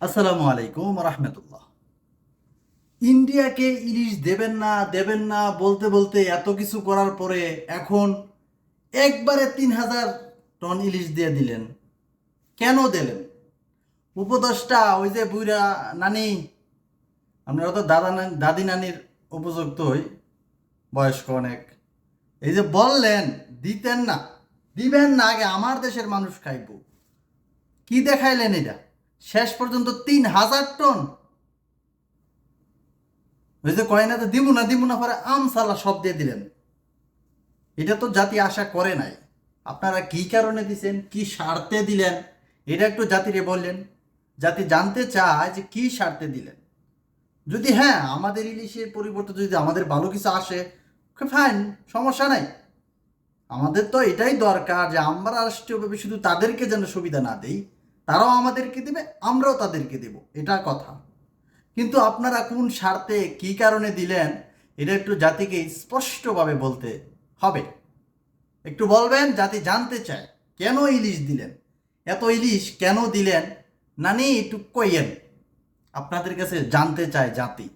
আসসালামু আলাইকুম রহমতুল্লাহ। ইন্ডিয়াকে ইলিশ দেবেন না দেবেন না বলতে বলতে এত কিছু করার পরে এখন একবারে তিন হাজার টন ইলিশ দিয়ে দিলেন। কেন দিলেন? উপদেষ্টা, ওই যে বুইরা নানি, আপনারা তো দাদা দাদি নানির উপযুক্ত হই, বয়স্ক অনেক। এই যে বললেন, দিতেন না, দিবেন না, আগে আমার দেশের মানুষ খাইব। কি দেখাইলেন এটা? শেষ পর্যন্ত তিন হাজার টন। ওই যে কয় না তো দিমু না দিমু না পরে আমসালা সব দিয়ে দিলেন। এটা তো জাতি আশা করে নাই। আপনারা কি কারণে দিছেন, কি স্বার্থে দিলেন, এটা একটু জাতিরে বললেন। জাতি জানতে চায় যে কি স্বার্থে দিলেন। যদি হ্যাঁ আমাদের ইলিশের পরিবর্তে যদি আমাদের ভালো কিছু আসে ফাইন সমস্যা নাই। আমাদের তো এটাই দরকার যে আমরা রাষ্ট্রীয়ভাবে শুধু তাদেরকে যেন সুবিধা না দেই। তারাও আমাদেরকে দেবে, আমরাও তাদেরকে দেব। এটা কথা। কিন্তু আপনারা কোন স্বার্থে কি কারণে দিলেন, এটা একটু জাতিকে স্পষ্টভাবে বলতে হবে। একটু বলবেন, জাতি জানতে চায়, কেন ইলিশ দিলেন? এত ইলিশ কেন দিলেন? নানি একটু কইয়েন আপনাদের কাছে জানতে চায় জাতি।